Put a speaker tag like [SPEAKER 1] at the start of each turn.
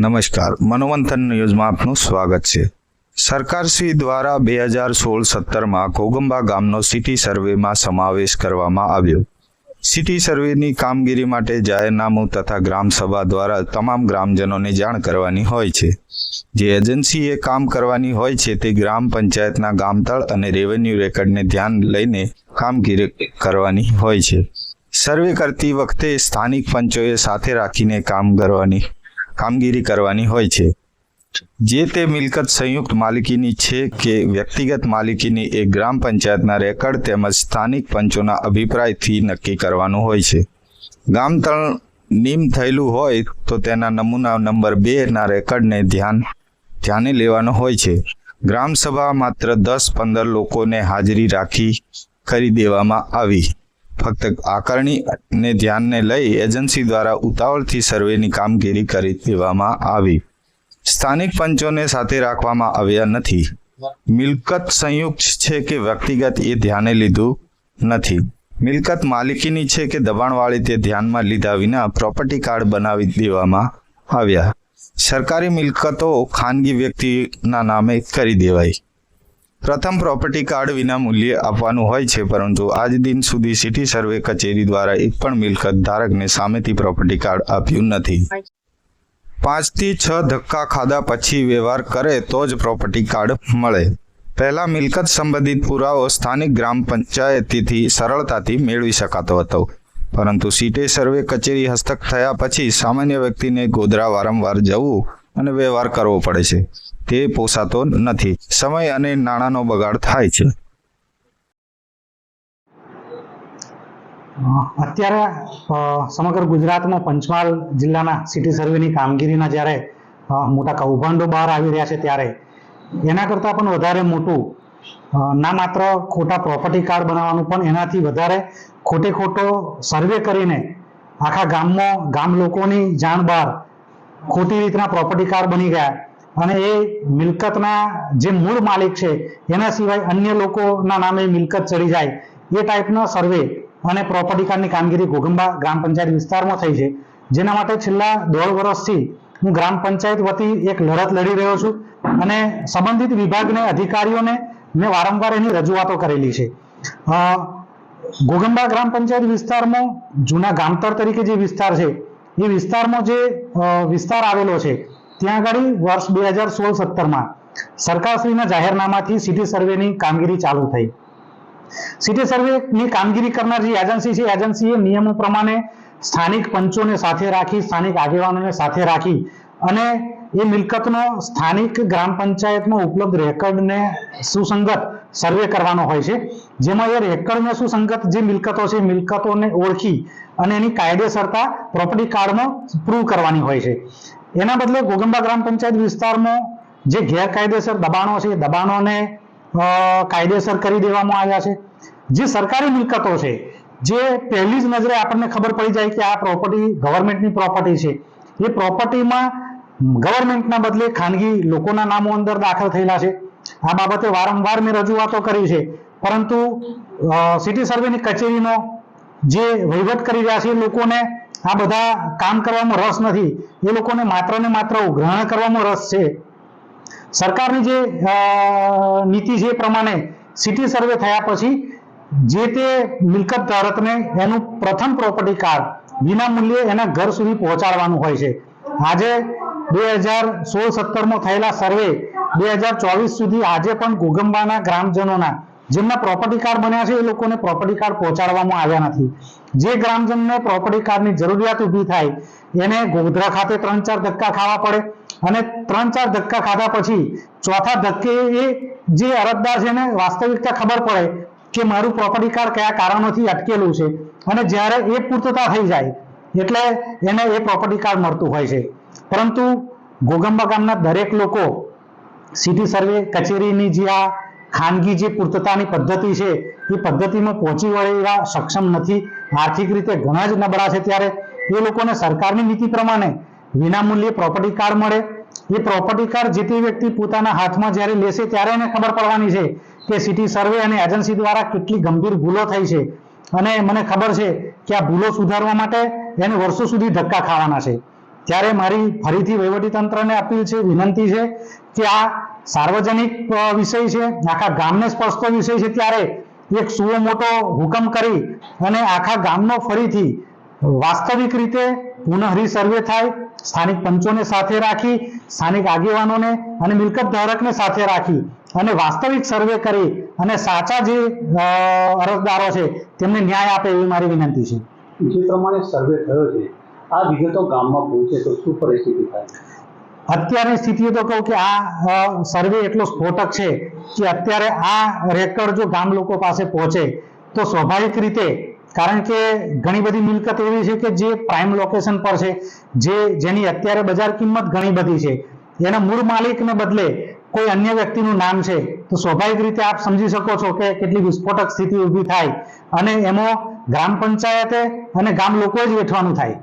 [SPEAKER 1] નમસ્કાર. મનોમંથન ન્યૂઝમાં આપનું સ્વાગત છે. સરકારશ્રી દ્વારા બે હજાર સોળ સત્તરમાં કોગંબા ગામનો સિટી સર્વેમાં સમાવેશ કરવામાં આવ્યો. સિટી સર્વેની કામગીરી માટે જાહેરનામું તથા ગ્રામસભા દ્વારા તમામ ગ્રામજનોને જાણ કરવાની હોય છે. જે એજન્સીએ કામ કરવાની હોય છે તે ગ્રામ પંચાયતના ગામતળ અને રેવન્યુ રેકર્ડને ધ્યાન લઈને કામગીરી કરવાની હોય છે. સર્વે કરતી વખતે સ્થાનિક પંચોએ સાથે રાખીને કામ કરવાની કામગીરી કરવાની હોય છે. જે તે મિલકત સંયુક્ત માલિકીની છે કે વ્યક્તિગત માલિકીની એ ગ્રામ પંચાયતના રેકર્ડ તેમજ સ્થાનિક પંચોના અભિપ્રાયથી નક્કી કરવાનું હોય છે. ગામતળ નિમ થયેલું હોય તો તેના નમૂના નંબર બેના રેકર્ડને ધ્યાન, ધ્યાને લેવાનો હોય છે. ગ્રામસભા માત્ર દસ પંદર લોકોને હાજરી રાખી, કરી દેવામાં આવી. ફક્ત આકારણીને ધ્યાનને લઈ એજન્સી દ્વારા ઉતાવળથી સર્વેની કામગીરી કરી દેવામાં આવી. સ્થાનિક પંચોને સાથે રાખવામાં આવ્યા નથી. મિલકત સંયુક્ત છે કે વ્યક્તિગત એ ધ્યાને લીધું નથી. મિલકત માલિકીની છે કે દબાણવાળી તે ધ્યાનમાં લીધા વિના પ્રોપર્ટી કાર્ડ બનાવી દેવામાં આવ્યા. સરકારી મિલકતો ખાનગી વ્યક્તિના નામે કરી દેવાય પ્રથમ પ્રોપર્ટી કાર્ડ વિના મૂલ્યે આપવાનું હોય છે, પરંતુ આજ દિન સુધી સિટી સર્વે કચેરી દ્વારા એક પણ મિલકત ધારકને સામેથી પ્રોપર્ટી કાર્ડ આપ્યું નથી. પાંચથી છ ધક્કા ખાધા પછી વ્યવહાર કરે તો જ પ્રોપર્ટી કાર્ડ મળે. પહેલા મિલકત સંબંધિત પુરાવો સ્થાનિક ગ્રામ પંચાયતીથી સરળતાથી મેળવી શકાતો હતો. પરંતુ સીટે સર્વે કચેરી હસ્તક થયા પછી સામાન્ય વ્યક્તિને ગોધરા વારંવાર જવું અને વ્યવહાર કરવો પડે છે. તે પોસાતો નથી. સમય અને નાણાંનો બગાડ થાય છે.
[SPEAKER 2] અત્યારે સમગ્ર ગુજરાતમાં પંચમહાલ જિલ્લાના સિટી સર્વેની કામગીરીના જ્યારે મોટા કૌભાંડો બહાર આવી રહ્યા છે ત્યારે, એના કરતાં પણ વધારે મોટું ના માત્ર ખોટા પ્રોપર્ટી કાર્ડ બનાવવાનું, પણ એનાથી વધારે ખોટે ખોટો સર્વે કરીને આખા ગામમાં ગામ લોકોની જાણ બહાર ખોટી રીતના પ્રોપર્ટી કાર્ડ બની ગયા. અને એ મિલકતના જે મૂળ માલિક છે, એના સિવાય અન્ય લોકોના નામે મિલકત ચડી જાય, એ ટાઈપનો સર્વે અને પ્રોપર્ટી કાર્ડની કામગીરી ઘોઘંબા ગ્રામ પંચાયત વિસ્તારમાં થઈ છે. જેના માટે છેલ્લા દોઢ વર્ષથી હું ગ્રામ પંચાયત વતી એક લડત લડી રહ્યો છું અને સંબંધિત વિભાગને, અધિકારીઓને મેં વારંવાર એની રજૂઆતો કરેલી છે. ગોગંબા ગ્રામ પંચાયત વિસ્તારમાં જૂના ગામતર તરીકે જે વિસ્તાર છે, એ વિસ્તારમાં જે વિસ્તાર આવેલો છે ત્યાં આગળ વર્ષ બે હજાર સોળ સત્તરમાં સરકારશ્રીના જાહેરનામાથી સિટી સર્વેની કામગીરી ચાલુ થઈ. સિટી સર્વેની કામગીરી કરનાર જે એજન્સી છે, એજન્સીએ નિયમો પ્રમાણે સ્થાનિક પંચોને સાથે રાખી, સ્થાનિક આગેવાનોને સાથે રાખી અને એ મિલકતનો સ્થાનિક ગ્રામ પંચાયતમાં ઉપલબ્ધ રેકર્ડને સુસંગત સર્વે કરવાનો હોય છે. જેમાં એ રેકર્ડને સુસંગત જે મિલકતો છે, મિલકતોને ઓળખી અને એની કાયદેસરતા, પ્રોપર્ટી કાર્ડમાં પ્રૂવ કરવાની હોય છે. એના બદલે ગોગંબા ગ્રામ પંચાયત વિસ્તારમાં જે ગેરકાયદેસર દબાણો છે, એ દબાણોને કાયદેસર કરી દેવામાં આવ્યા છે. જે સરકારી મિલકતો છે, જે પહેલી જ નજરે આપણને ખબર પડી જાય કે આ પ્રોપર્ટી ગવર્મેન્ટની પ્રોપર્ટી છે. એ પ્રોપર્ટીમાં ગવર્મેન્ટના બદલે ખાનગી લોકોના નામો અંદર દાખલ થયેલા છે. આ બાબતે વારંવાર મેં રજૂઆતો કરી છે. પરંતુ સિટી સર્વેની કચેરીનો જે વહીવટ કરી રહ્યા છે લોકોને આ બધા કામ કરવામાં રસ નથી. એ લોકોને માત્ર ને માત્ર ગ્રહણ કરવામાં રસ છે. સરકારની જે નીતિ છે પ્રમાણે સિટી સર્વે થયા પછી જે તે મિલકત ધારકને એનું પ્રથમ પ્રોપર્ટી કાર્ડ વિના મૂલ્યે એના ઘર સુધી પહોંચાડવાનું હોય છે. આજે બે હજાર સોળ સત્તરમાં થયેલા સર્વે બે હજાર ચોવીસ સુધી આજે પણ ઘોગંબાના ગ્રામજનોના જેમના પ્રોપર્ટી કાર્ડ બન્યા છે એ લોકોને પ્રોપર્ટી કાર્ડ પહોંચાડવામાં આવ્યા નથી. જે ગ્રામજનને પ્રોપર્ટી કાર્ડની જરૂરિયાત ઊભી થાય, એને ગોધરા ખાતે ત્રણ ચાર ધક્કા ખાવા પડે અને ત્રણ ચાર ધક્કા ખાધા પછી ચોથા ધક્કે એ જે અરજદાર છે એને વાસ્તવિકતા ખબર પડે કે મારું પ્રોપર્ટી કાર્ડ કયા કારણોથી અટકેલું છે અને જ્યારે એ પૂર્તતા થઈ જાય, એટલે એને એ પ્રોપર્ટી કાર્ડ મળતું હોય છે. પરંતુ ગોગંબા ગામના દરેક લોકો સિટી સર્વે કચેરીની જે આ ખાનગી જે પૂર્તતાની પદ્ધતિ છે, એ પદ્ધતિમાં પહોંચી વળેલા સક્ષમ નથી. આર્થિક રીતે ઘણા જ નબળા છે ત્યારે એ લોકોને સરકારની નીતિ પ્રમાણે વિનામૂલ્યે પ્રોપર્ટી કાર્ડ મળે. એ પ્રોપર્ટી કાર્ડ જે તે વ્યક્તિ પોતાના હાથમાં જ્યારે લેશે ત્યારે એને ખબર પડવાની છે કે સિટી સર્વે અને એજન્સી દ્વારા કેટલી ગંભીર ભૂલો થઈ છે. અને મને ખબર છે કે આ ભૂલો સુધારવા માટે એને વર્ષો સુધી ધક્કા ખાવાના છે. ત્યારે મારી ફરીથી વહીવટીતંત્રને અપીલ છે, વિનંતી છે કે આ સાર્વજનિક વિષય છે. આખા ગામને સ્પર્શતો વિષય છે ત્યારે એક સુવો મોટો હુકમ કરી અને આખા ગામનો ફરીથી વાસ્તવિક રીતે પુનઃ સર્વે થાય, સ્થાનિક પંચોને સાથે રાખી, સ્થાનિક આગેવાનોને અને મિલકત ધારકને સાથે રાખી અને વાસ્તવિક સર્વે કરી અને સાચા જે અરજદારો છે તેમને ન્યાય આપે એવી મારી વિનંતી છે.
[SPEAKER 3] જે પ્રમાણે સર્વે થયો છે, આ વિગતો ગામમાં પહોંચે તો શું પરિસ્થિતિ થાય?
[SPEAKER 2] અત્યારની સ્થિતિએ તો કહું કે આ સર્વે એટલો સ્ફોટક છે કે અત્યારે આ રેકર્ડ જો ગામ લોકો પાસે પહોંચે, તો સ્વાભાવિક રીતે, કારણ કે ઘણી બધી મિલકત એવી છે કે જે પ્રાઇમ લોકેશન પર છે, જે, જેની અત્યારે બજાર કિંમત ઘણી બધી છે. એના મૂળ માલિકને બદલે કોઈ અન્ય વ્યક્તિનું નામ છે, તો સ્વાભાવિક રીતે આપ સમજી શકો છો કે કેટલી વિસ્ફોટક સ્થિતિ ઊભી થાય. અને એમાં ગ્રામ પંચાયતે અને ગામ લોકોએ જ વેઠવાનું થાય.